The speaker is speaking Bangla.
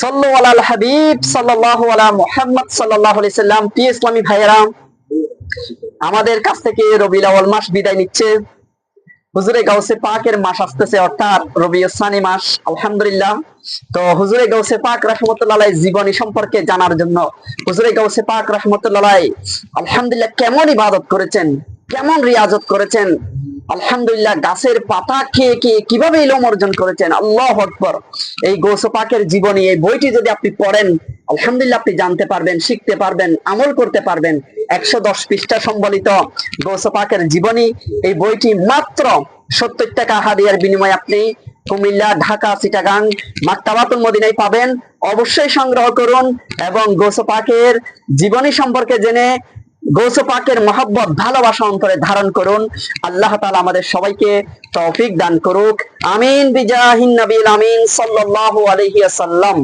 সাল্লু আলাল হাবিব, সাল্লাল্লাহু আলা মুহাম্মদ, সাল্লাল্লাহু আলাইহি সাল্লাম। প্রিয় ইসলামী ভাইয়েরা, আমাদের কাছ থেকে রবিউল আউয়াল মাস বিদায় নিচ্ছে। হুজুরে গাউসে পাকের মাস আসতেছে, অর্থাৎ রবিউল সানি মাস, আলহামদুলিল্লাহ। তো হুজুরে গাউসে পাক রাহমাতুল্লাহ জীবনী সম্পর্কে জানার জন্য হুজুরে গাউসে পাক রাহমাতুল্লাহ আলহামদুলিল্লাহ কেমন ইবাদত করেছেন, কেমন রিয়াজত করেছেন আলহামদুলিল্লাহ, গাছের পাতা খেয়ে খেয়ে কীভাবে ইলম অর্জন করেছেন? আল্লাহ আকবর। এই গৌস পাকের জীবনী, এই বইটি যদি আপনি পড়েন, আলহামদুলিল্লাহ আপনি জানতে পারবেন, শিখতে পারবেন, আমল করতে পারবেন। একশো দশ পৃষ্ঠা সম্বলিত গৌস পাকের জীবনী, এই বইটি মাত্র সত্তর টাকা হাদিয়ার বিনিময়ে আপনি কুমিল্লা, ঢাকা, চিটাগাং মাক্তাবাতুল মদিনায় পাবেন। অবশ্যই সংগ্রহ করুন এবং গোসপাকের জীবনী সম্পর্কে জেনে পাকের মহব্বত, ভালোবাসা অন্তরে ধারণ করুন। আল্লাহ তালা আমাদের সবাইকে তৌফিক দান করুক। আমিন বিজাহিন নবীল আমিন সাল্লাহ আলহিয়া ওয়াসাল্লাম।